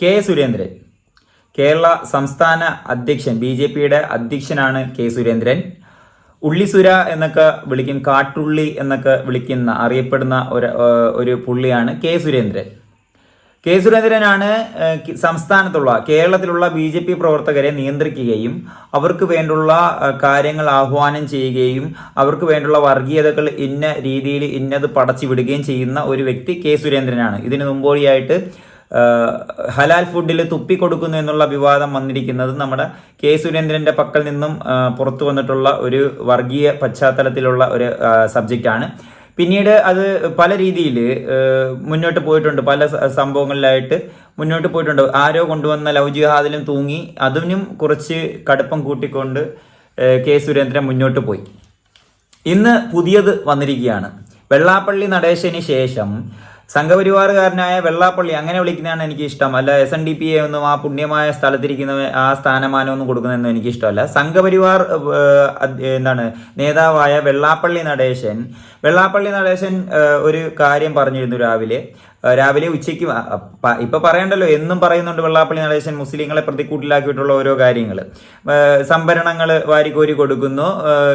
K Surendran. Kerala സംസ്ഥാന അധ്യക്ഷൻ B J പിയുടെ അധ്യക്ഷനാണ് കെ സുരേന്ദ്രൻ. ഉള്ളിസുര എന്നൊക്കെ വിളിക്കും കാട്ടുള്ളി എന്നൊക്കെ വിളിക്കുന്ന അറിയപ്പെടുന്ന ഒരു ഒരു പുള്ളിയാണ് കെ സുരേന്ദ്രൻ. കെ സുരേന്ദ്രനാണ് സംസ്ഥാനത്തുള്ള കേരളത്തിലുള്ള ബി ജെ പി പ്രവർത്തകരെ നിയന്ത്രിക്കുകയും അവർക്ക് വേണ്ടുള്ള കാര്യങ്ങൾ ആഹ്വാനം ചെയ്യുകയും അവർക്ക് വേണ്ടുള്ള വർഗീയതകൾ ഇന്ന രീതിയിൽ ഇന്നത് പടച്ചു വിടുകയും ചെയ്യുന്ന ഒരു വ്യക്തി കെ സുരേന്ദ്രനാണ്. ഇതിനു മുമ്പോടിയായിട്ട് ഹലാൽ ഫുഡിൽ തുപ്പി കൊടുക്കുന്നു എന്നുള്ള വിവാദം വന്നിരിക്കുന്നത് നമ്മുടെ കെ സുരേന്ദ്രന്റെ പക്കൽ നിന്നും പുറത്തു വന്നിട്ടുള്ള ഒരു വർഗീയ പശ്ചാത്തലത്തിലുള്ള ഒരു സബ്ജക്റ്റാണ് പിന്നീട് അത് പല രീതിയിൽ മുന്നോട്ട് പോയിട്ടുണ്ട്. പല സംഭവങ്ങളിലായിട്ട് മുന്നോട്ട് പോയിട്ടുണ്ട്. ആരോ കൊണ്ടുവന്ന ലവ് ജിഹാദിലും തൂങ്ങി അതിനും കുറച്ച് കടുപ്പം കൂട്ടിക്കൊണ്ട് കെ സുരേന്ദ്രൻ മുന്നോട്ട് പോയി. ഇന്ന് പുതിയത് വന്നിരിക്കുകയാണ്. വെള്ളാപ്പള്ളി നടേശന് ശേഷം സംഘപരിവാറുകാരനായ വെള്ളാപ്പള്ളി അങ്ങനെ വിളിക്കുന്നതാണ് എനിക്ക് ഇഷ്ടം അല്ല എസ് എൻ ഡി പി എ ഒന്നും ആ പുണ്യമായ സ്ഥലത്തിരിക്കുന്ന ആ സ്ഥാനമാനമൊന്നും കൊടുക്കുന്നതെന്നും എനിക്ക് ഇഷ്ടമല്ല സംഘപരിവാർ എന്താണ് നേതാവായ വെള്ളാപ്പള്ളി നടേശൻ. വെള്ളാപ്പള്ളി നടേശൻ ഒരു കാര്യം പറഞ്ഞിരുന്നു രാവിലെ. രാവിലെ ഉച്ചയ്ക്ക് ഇപ്പൊ പറയണ്ടല്ലോ എന്നും പറയുന്നുണ്ട് വെള്ളാപ്പള്ളി നടേശൻ മുസ്ലിങ്ങളെ പ്രതിക്കൂട്ടിലാക്കിയിട്ടുള്ള ഓരോ കാര്യങ്ങൾ സംഭരണങ്ങൾ വാരിക്കോരി കൊടുക്കുന്നു.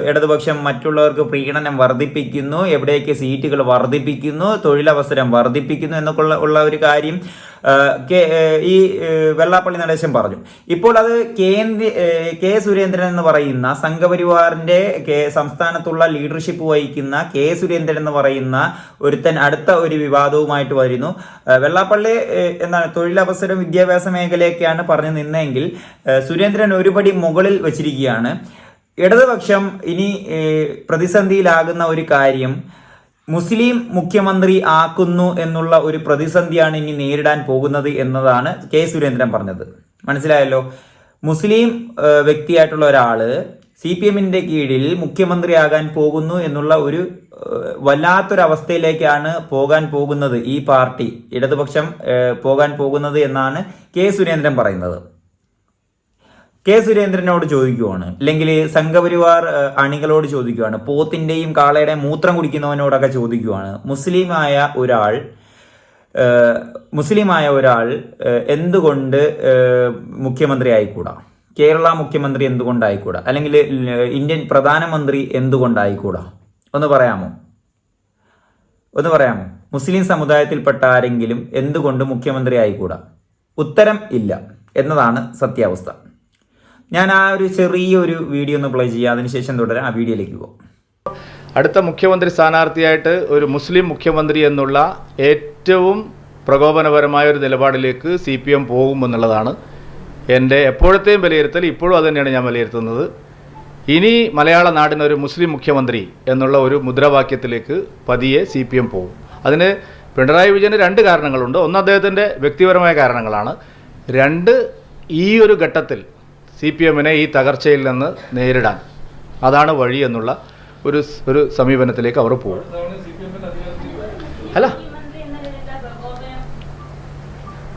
ഇടതുപക്ഷം മറ്റുള്ളവർക്ക് പ്രീണനം വർദ്ധിപ്പിക്കുന്നു. എവിടെയൊക്കെ സീറ്റുകൾ വർദ്ധിപ്പിക്കുന്നു. തൊഴിലവസരം വർദ്ധിപ്പിക്കുന്നു. എന്നൊക്കെ ഉള്ള ഒരു കാര്യം ഈ വെള്ളാപ്പള്ളി നടേശൻ പറഞ്ഞു. ഇപ്പോൾ അത് കേന്ദ്ര കെ സുരേന്ദ്രൻ എന്ന് പറയുന്ന സംഘപരിവാറിന്റെ സംസ്ഥാനത്തുള്ള ലീഡർഷിപ്പ് വഹിക്കുന്ന കെ സുരേന്ദ്രൻ എന്ന് പറയുന്ന ഒരുത്തൻ അടുത്ത ഒരു വിവാദവുമായിട്ട് വരുന്നു. വെള്ളാപ്പള്ളി എന്താണ് തൊഴിലവസരം വിദ്യാഭ്യാസ മേഖലയൊക്കെയാണ് പറഞ്ഞു നിന്നെങ്കിൽ സുരേന്ദ്രൻ ഒരുപടി മുകളിൽ വച്ചിരിക്കുകയാണ്. ഇടതുപക്ഷം ഇനി പ്രതിസന്ധിയിലാകുന്ന ഒരു കാര്യം മുസ്ലിം മുഖ്യമന്ത്രി ആക്കുന്നു എന്നുള്ള ഒരു പ്രതിസന്ധിയാണ് ഇനി നേരിടാൻ പോകുന്നത് എന്നതാണ് കെ സുരേന്ദ്രൻ പറഞ്ഞത്. മനസ്സിലായല്ലോ? മുസ്ലിം വ്യക്തിയായിട്ടുള്ള ഒരാൾ സി പി എമ്മിന്റെ കീഴിൽ മുഖ്യമന്ത്രിയാകാൻ പോകുന്നു എന്നുള്ള ഒരു വല്ലാത്തൊരവസ്ഥയിലേക്കാണ് പോകാൻ പോകുന്നത് ഈ പാർട്ടി. ഇടതുപക്ഷം പോകാൻ പോകുന്നത് എന്നാണ് കെ സുരേന്ദ്രൻ പറയുന്നത്. കെ സുരേന്ദ്രനോട് ചോദിക്കുവാണ്. അല്ലെങ്കിൽ സംഘപരിവാർ അണികളോട് ചോദിക്കുവാണ്. പോത്തിന്റെയും കാളയുടെ മൂത്രം കുടിക്കുന്നവനോടൊക്കെ ചോദിക്കുവാണ്. മുസ്ലിമായ ഒരാൾ മുസ്ലിമായ ഒരാൾ എന്തുകൊണ്ട് മുഖ്യമന്ത്രി ആയിക്കൂടാ? കേരള മുഖ്യമന്ത്രി എന്തുകൊണ്ടായിക്കൂടാ? അല്ലെങ്കിൽ ഇന്ത്യൻ പ്രധാനമന്ത്രി എന്തുകൊണ്ടായിക്കൂടാ? ഒന്ന് പറയാമോ? ഒന്ന് പറയാമോ? മുസ്ലിം സമുദായത്തിൽപ്പെട്ട ആരെങ്കിലും എന്തുകൊണ്ട് മുഖ്യമന്ത്രി ആയിക്കൂടാ? ഉത്തരം ഇല്ല. എന്നതാണ് സത്യാവസ്ഥ. ഞാൻ ആ ഒരു ചെറിയൊരു വീഡിയോ ഒന്ന് പ്ലേ ചെയ്യാം. അതിനുശേഷം തുടരാം. ആ വീഡിയോയിലേക്ക് പോകും അടുത്ത മുഖ്യമന്ത്രി സ്ഥാനാർത്ഥിയായിട്ട് ഒരു മുസ്ലിം മുഖ്യമന്ത്രി എന്നുള്ള ഏറ്റവും പ്രകോപനപരമായ ഒരു നിലപാടിലേക്ക് സി പി എം പോകുമെന്നുള്ളതാണ് എന്റെ എപ്പോഴത്തെയും വിലയിരുത്തൽ. ഇപ്പോഴും അത് തന്നെയാണ് ഞാൻ വിലയിരുത്തുന്നത്. ഇനി മലയാള നാടിന് ഒരു മുസ്ലിം മുഖ്യമന്ത്രി എന്നുള്ള ഒരു മുദ്രാവാക്യത്തിലേക്ക് പതിയെ സി പി എം പോകും. അതിന് പിണറായി വിജയന് രണ്ട് കാരണങ്ങളുണ്ട്. ഒന്ന് അദ്ദേഹത്തിന്റെ വ്യക്തിപരമായ കാരണങ്ങളാണ്. രണ്ട് ഈ ഒരു ഘട്ടത്തിൽ സി പി എമ്മിനെ ഈ തകർച്ചയിൽ നിന്ന് നേരിടാൻ. അതാണ് വഴി എന്നുള്ള ഒരു ഒരു സമീപനത്തിലേക്ക് അവർ പോകും. അല്ല.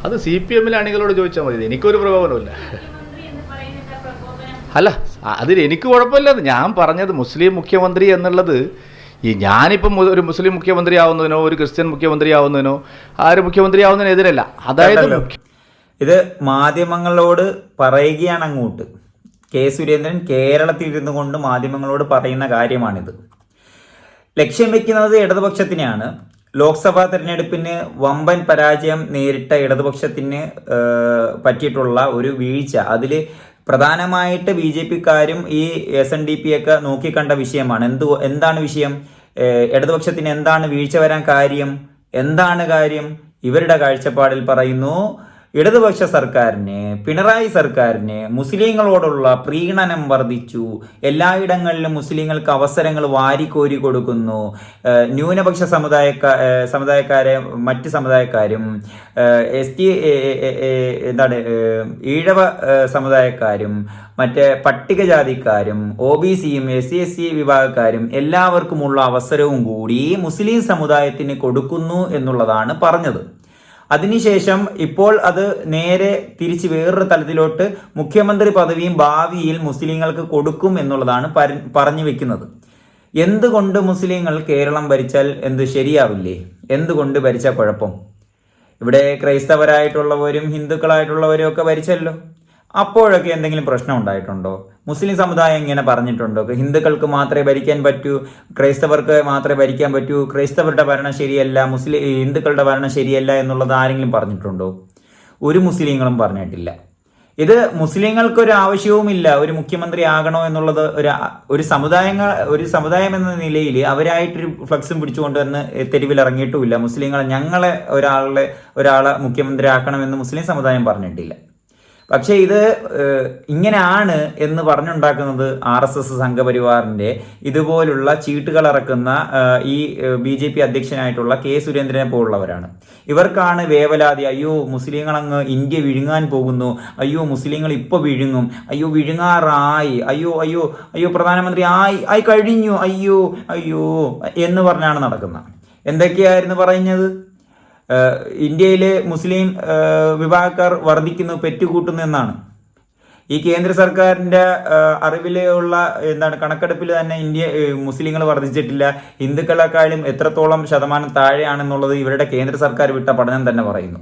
അത് സി പി എമ്മിലെ അണികളോട് ചോദിച്ചാൽ മതി. എനിക്കൊരു പ്രകോപനമില്ല അല്ല അതിൽ എനിക്ക് കുഴപ്പമില്ല. ഞാൻ പറഞ്ഞത് മുസ്ലിം മുഖ്യമന്ത്രി എന്നുള്ളത് ഈ ഞാനിപ്പം ഒരു മുസ്ലിം മുഖ്യമന്ത്രി ആവുന്നതിനോ ഒരു ക്രിസ്ത്യൻ മുഖ്യമന്ത്രി ആവുന്നതിനോ ആര് മുഖ്യമന്ത്രി ആവുന്നതിനെതിരല്ല അതായത് ഇത് മാധ്യമങ്ങളോട് പറയുകയാണ് അങ്ങോട്ട് കെ. സുരേന്ദ്രൻ കേരളത്തിൽ ഇരുന്നു കൊണ്ട് മാധ്യമങ്ങളോട് പറയുന്ന കാര്യമാണിത്. ലക്ഷ്യം വെക്കുന്നത് ഇടതുപക്ഷത്തിനെയാണ്. ലോക്സഭാ തെരഞ്ഞെടുപ്പിന് വമ്പൻ പരാജയം നേരിട്ട ഇടതുപക്ഷത്തിന് പറ്റിയിട്ടുള്ള ഒരു വീഴ്ച. അതിൽ പ്രധാനമായിട്ട് ബി ജെ പിക്കാരും ഈ എസ് എൻ ഡി പി ഒക്കെ നോക്കിക്കണ്ട വിഷയമാണ്. എന്ത് എന്താണ് വിഷയം? ഇടതുപക്ഷത്തിന് എന്താണ് വീഴ്ച വരാൻ കാര്യം? എന്താണ് കാര്യം? ഇവരുടെ കാഴ്ചപ്പാടിൽ പറയുന്നു ഇടതുപക്ഷ സർക്കാരിന് പിണറായി സർക്കാരിന് മുസ്ലിങ്ങളോടുള്ള പ്രീണനം വർദ്ധിച്ചു. എല്ലായിടങ്ങളിലും മുസ്ലിങ്ങൾക്ക് അവസരങ്ങൾ വാരിക്കോരി കൊടുക്കുന്നു. ന്യൂനപക്ഷ സമുദായ സമുദായക്കാരെ മറ്റ് സമുദായക്കാരും എസ് ടി എന്താണ് ഈഴവ സമുദായക്കാരും മറ്റേ പട്ടികജാതിക്കാരും ഒ ബി സിയും എസ് സി എസ് സി വിഭാഗക്കാരും എല്ലാവർക്കുമുള്ള അവസരവും കൂടി മുസ്ലിം സമുദായത്തിന് കൊടുക്കുന്നു എന്നുള്ളതാണ് പറഞ്ഞത്. അതിനുശേഷം ഇപ്പോൾ അത് നേരെ തിരിച്ച് വേറൊരു തലത്തിലോട്ട് മുഖ്യമന്ത്രി പദവിയും ഭാവിയിൽ മുസ്ലിങ്ങൾക്ക് കൊടുക്കും എന്നുള്ളതാണ് പറഞ്ഞു വെക്കുന്നത്. എന്തുകൊണ്ട് മുസ്ലിങ്ങൾ കേരളം ഭരിച്ചാൽ എന്ത് ശരിയാവില്ലേ? എന്തുകൊണ്ട് ഭരിച്ച കുഴപ്പം? ഇവിടെ ക്രൈസ്തവരായിട്ടുള്ളവരും ഹിന്ദുക്കളായിട്ടുള്ളവരും ഒക്കെ ഭരിച്ചല്ലോ. അപ്പോഴൊക്കെ എന്തെങ്കിലും പ്രശ്നം ഉണ്ടായിട്ടുണ്ടോ? മുസ്ലിം സമുദായം ഇങ്ങനെ പറഞ്ഞിട്ടുണ്ടോ. ഹിന്ദുക്കൾക്ക് മാത്രമേ ഭരിക്കാൻ പറ്റൂ ക്രൈസ്തവർക്ക് മാത്രമേ ഭരിക്കാൻ പറ്റൂ ക്രൈസ്തവരുടെ ഭരണം ശരിയല്ല മുസ്ലിം ഹിന്ദുക്കളുടെ ഭരണം ശരിയല്ല എന്നുള്ളത് ആരെങ്കിലും പറഞ്ഞിട്ടുണ്ടോ? ഒരു മുസ്ലിങ്ങളും പറഞ്ഞിട്ടില്ല. ഇത് മുസ്ലിങ്ങൾക്ക് ഒരു ആവശ്യവുമില്ല ഒരു മുഖ്യമന്ത്രി ആകണോ എന്നുള്ളത് ഒരു ഒരു സമുദായങ്ങൾ ഒരു സമുദായം എന്ന നിലയിൽ അവരായിട്ടൊരു ഫ്ലക്സും പിടിച്ചുകൊണ്ട് വന്ന് തെരുവിൽ ഇറങ്ങിയിട്ടുമില്ല. മുസ്ലിങ്ങളെ ഞങ്ങളെ ഒരാളെ ഒരാളെ മുഖ്യമന്ത്രി ആക്കണമെന്ന് മുസ്ലിം സമുദായം പറഞ്ഞിട്ടില്ല. പക്ഷേ ഇത് ഇങ്ങനെയാണ് എന്ന് പറഞ്ഞുണ്ടാക്കുന്നത് ആർ എസ് എസ് സംഘപരിവാറിന്റെ ഇതുപോലുള്ള ചീട്ടുകൾ ഇറക്കുന്ന ഈ ബി ജെ പി അധ്യക്ഷനായിട്ടുള്ള കെ സുരേന്ദ്രനെ പോലുള്ളവരാണ്. ഇവർക്കാണ് വേവലാതി അയ്യോ മുസ്ലിങ്ങൾ അങ്ങ് ഇന്ത്യ വിഴുങ്ങാൻ പോകുന്നു. അയ്യോ മുസ്ലിങ്ങൾ ഇപ്പൊ വിഴുങ്ങും. അയ്യോ വിഴുങ്ങാറായി. അയ്യോ അയ്യോ അയ്യോ പ്രധാനമന്ത്രി ആയി ആയി കഴിഞ്ഞു. അയ്യോ അയ്യോ എന്ന് പറഞ്ഞാണ് നടക്കുന്നത്. എന്തൊക്കെയായിരുന്നു പറയുന്നത് ഇന്ത്യയിലെ മുസ്ലിം വിഭാഗക്കാർ വർദ്ധിക്കുന്നു പെറ്റുകൂട്ടുന്നു എന്നാണ്. ഈ കേന്ദ്ര സർക്കാരിന്റെ അറിവിലുള്ള എന്താണ് കണക്കെടുപ്പിൽ തന്നെ ഇന്ത്യ മുസ്ലിങ്ങൾ വർദ്ധിച്ചിട്ടില്ല. ഹിന്ദുക്കളെക്കാളും എത്രത്തോളം ശതമാനം താഴെയാണെന്നുള്ളത് ഇവരുടെ കേന്ദ്ര സർക്കാർ വിട്ട പഠനം തന്നെ പറയുന്നു.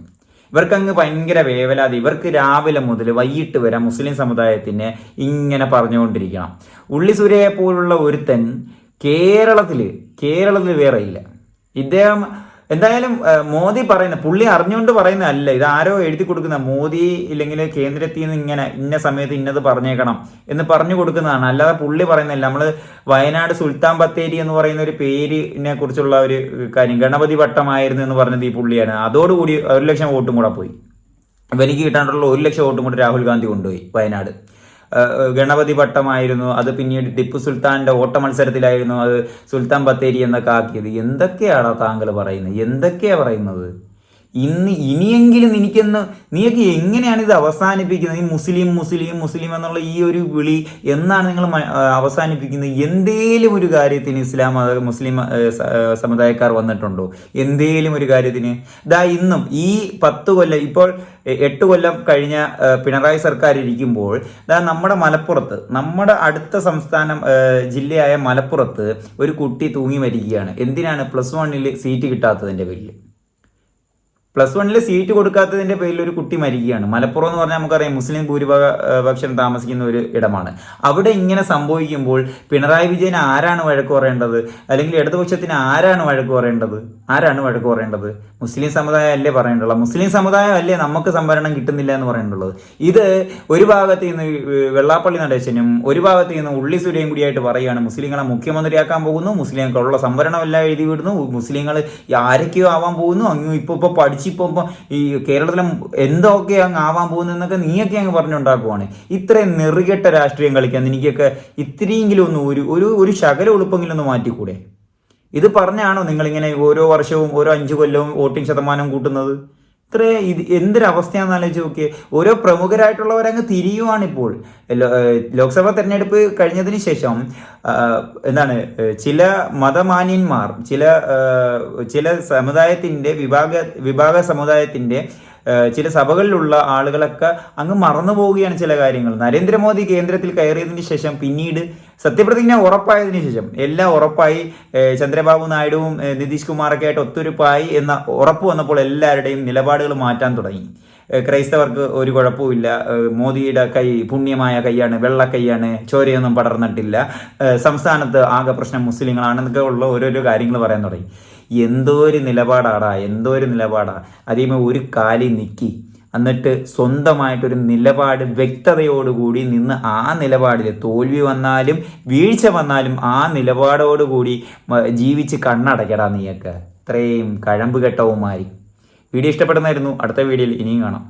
ഇവർക്കങ്ങ് ഭയങ്കര വേവലാതി. ഇവർക്ക് രാവിലെ മുതൽ വൈകിട്ട് വരെ മുസ്ലിം സമുദായത്തിനെ ഇങ്ങനെ പറഞ്ഞുകൊണ്ടിരിക്കണം. ഉള്ളി സുരയെ പോലുള്ള ഒരുത്തൻ കേരളത്തിൽ കേരളത്തിൽ വേറെ ഇല്ല. ഇദ്ദേഹം എന്തായാലും മോദി പറയുന്ന പുള്ളി അറിഞ്ഞുകൊണ്ട് പറയുന്നതല്ല. ഇത് ആരോ എഴുതി കൊടുക്കുന്ന മോദി ഇല്ലെങ്കിൽ കേന്ദ്രത്തിൽ നിന്ന് ഇങ്ങനെ ഇന്ന സമയത്ത് ഇന്നത് പറഞ്ഞേക്കണം എന്ന് പറഞ്ഞു കൊടുക്കുന്നതാണ്. അല്ലാതെ പുള്ളി പറയുന്നില്ല നമ്മൾ വയനാട് സുൽത്താൻ ബത്തേരി എന്ന് പറയുന്ന ഒരു പേരിനെ കുറിച്ചുള്ള ഒരു കാര്യം ഗണപതി വട്ടമായിരുന്നു എന്ന് പറഞ്ഞത് ഈ പുള്ളിയാണ്. അതോടുകൂടി ഒരു ലക്ഷം വോട്ടും കൂടെ പോയി. അപ്പൊ എനിക്ക് കിട്ടാനുള്ള ഒരു ലക്ഷം വോട്ടും കൂടി രാഹുൽ ഗാന്ധി കൊണ്ടുപോയി വയനാട്. ഗണപതി പട്ടമായിരുന്നു അത് പിന്നീട് ടിപ്പു സുൽത്താന്റെ ഓട്ട മത്സരത്തിലായിരുന്നു അത് സുൽത്താൻ ബത്തേരി എന്നൊക്കെ ആക്കിയത്. എന്തൊക്കെയാണോ താങ്കൾ പറയുന്നത്? എന്തൊക്കെയാ പറയുന്നത്? ഇന്ന് ഇനിയെങ്കിലും എനിക്കെന്ന് നീയൊക്കെ എങ്ങനെയാണ് ഇത് അവസാനിപ്പിക്കുന്നത്? ഈ മുസ്ലിം മുസ്ലിം മുസ്ലിം എന്നുള്ള ഈ ഒരു വിളി എന്നാണ് നിങ്ങൾ അവസാനിപ്പിക്കുന്നത്? എന്തേലും ഒരു കാര്യത്തിന് ഇസ്ലാം മത മുസ്ലിം സമുദായക്കാർ വന്നിട്ടുണ്ടോ? എന്തേലും ഒരു കാര്യത്തിന്? ദാ ഇന്നും ഈ പത്ത് കൊല്ലം ഇപ്പോൾ എട്ട് കൊല്ലം കഴിഞ്ഞ പിണറായി സർക്കാർ ഇരിക്കുമ്പോൾ ദാ നമ്മുടെ മലപ്പുറത്ത് നമ്മുടെ അടുത്ത സംസ്ഥാനം ജില്ലയായ മലപ്പുറത്ത് ഒരു കുട്ടി തൂങ്ങി മരിക്കുകയാണ്. എന്തിനാണ്? പ്ലസ് വണ്ണിൽ സീറ്റ് കിട്ടാത്തതിന്റെ പേരിൽ പ്ലസ് വണ്ണിൽ സീറ്റ് കൊടുക്കാത്തതിന്റെ പേരിൽ ഒരു കുട്ടി മരിക്കുകയാണ്. മലപ്പുറം എന്ന് പറഞ്ഞാൽ നമുക്കറിയാം മുസ്ലിം ഭൂരിപക്ഷം താമസിക്കുന്ന ഒരു ഇടമാണ്. അവിടെ ഇങ്ങനെ സംഭവിക്കുമ്പോൾ പിണറായി വിജയൻ ആരാണ് വഴക്ക് പറയേണ്ടത്? അല്ലെങ്കിൽ ഇടതുപക്ഷത്തിന് ആരാണ് വഴക്ക് പറയേണ്ടത്? ആരാണ് വഴക്ക് പറയേണ്ടത്? മുസ്ലിം സമുദായം അല്ലേ പറയേണ്ടുള്ളത് മുസ്ലിം സമുദായം അല്ലേ നമുക്ക് സംവരണം കിട്ടുന്നില്ല എന്ന് പറയേണ്ടുള്ളത്. ഇത് ഒരു ഭാഗത്ത് നിന്ന് വെള്ളാപ്പള്ളി നടേശനും ഒരു ഭാഗത്ത് നിന്ന് ഉള്ളി സുരയും കൂടിയായിട്ട് പറയുകയാണ് മുസ്ലിങ്ങളെ മുഖ്യമന്ത്രിയാക്കാൻ പോകുന്നു മുസ്ലിങ്ങൾക്കുള്ള സംവരണം എല്ലാം എഴുതി വിടുന്നു മുസ്ലിങ്ങൾ ആരൊക്കെയോ ആവാൻ പോകുന്നു അങ്ങ് ഇപ്പോൾ ഇപ്പൊ പഠിച്ചിപ്പോ ഇപ്പൊ ഈ കേരളത്തിലെ എന്തൊക്കെ അങ്ങ് ആവാൻ പോകുന്നതെന്നൊക്കെ നീയൊക്കെ അങ്ങ് പറഞ്ഞുണ്ടാക്കുവാണ്. ഇത്രയും നെറുകെട്ട രാഷ്ട്രീയം കളിക്കാൻ എനിക്കൊക്കെ ഇത്രയെങ്കിലും ഒന്ന് ഒരു ഒരു ഒരു ശകല എളുപ്പമെങ്കിലും ഒന്ന് മാറ്റിക്കൂടെ? ഇത് പറഞ്ഞാണോ നിങ്ങളിങ്ങനെ ഓരോ വർഷവും ഓരോ അഞ്ചു കൊല്ലവും വോട്ടിംഗ് ശതമാനം കൂട്ടുന്നത്? ഇത്ര ഇത് എന്തൊരവസ്ഥയാണെന്ന് ആലോചിച്ച് നോക്കിയേ. ഓരോ പ്രമുഖരായിട്ടുള്ളവരങ്ങ് തിരിയുവാണിപ്പോൾ. ലോക്സഭാ തെരഞ്ഞെടുപ്പ് കഴിഞ്ഞതിന് ശേഷം എന്താണ് ചില മതമാന്യന്മാർ ചില ചില സമുദായത്തിന്റെ വിഭാഗ വിഭാഗ സമുദായത്തിന്റെ ചില സഭകളിലുള്ള ആളുകളൊക്കെ അങ്ങ് മറന്നു പോവുകയാണ് ചില കാര്യങ്ങൾ. നരേന്ദ്രമോദി കേന്ദ്രത്തിൽ കയറിയതിന് ശേഷം പിന്നീട് സത്യപ്രതിജ്ഞ ഉറപ്പായതിനു ശേഷം എല്ലാം ഉറപ്പായി ചന്ദ്രബാബു നായിഡുവും നിതീഷ് കുമാറൊക്കെ ആയിട്ട് ഒത്തൊരുപ്പായി എന്ന ഉറപ്പ് വന്നപ്പോൾ എല്ലാവരുടെയും നിലപാടുകൾ മാറ്റാൻ തുടങ്ങി. ക്രൈസ്തവർക്ക് ഒരു കുഴപ്പമില്ല മോദിയുടെ കൈ പുണ്യമായ കൈയാണ് വെള്ള കൈയാണ് ചോരയൊന്നും പടർന്നിട്ടില്ല. സംസ്ഥാനത്ത് ആകെ പ്രശ്നം മുസ്ലിങ്ങളാണെന്നൊക്കെ ഉള്ള ഓരോരോ കാര്യങ്ങൾ പറയാൻ തുടങ്ങി. എന്തോ ഒരു നിലപാടാടാ എന്തോ ഒരു നിലപാടാ. അതേമേ ഒരു കാലി നിക്കി. എന്നിട്ട് സ്വന്തമായിട്ടൊരു നിലപാട് വ്യക്തതയോടുകൂടി നിന്ന് ആ നിലപാടിൽ തോൽവി വന്നാലും വീഴ്ച വന്നാലും ആ നിലപാടോടുകൂടി ജീവിച്ച് കണ്ണടയ്ക്കടാ നീയൊക്കെ. ഇത്രയും കഴമ്പ് കെട്ടവുമായി വീഡിയോ ഇഷ്ടപ്പെടുന്നായിരുന്നു അടുത്ത വീഡിയോയിൽ ഇനിയും കാണാം.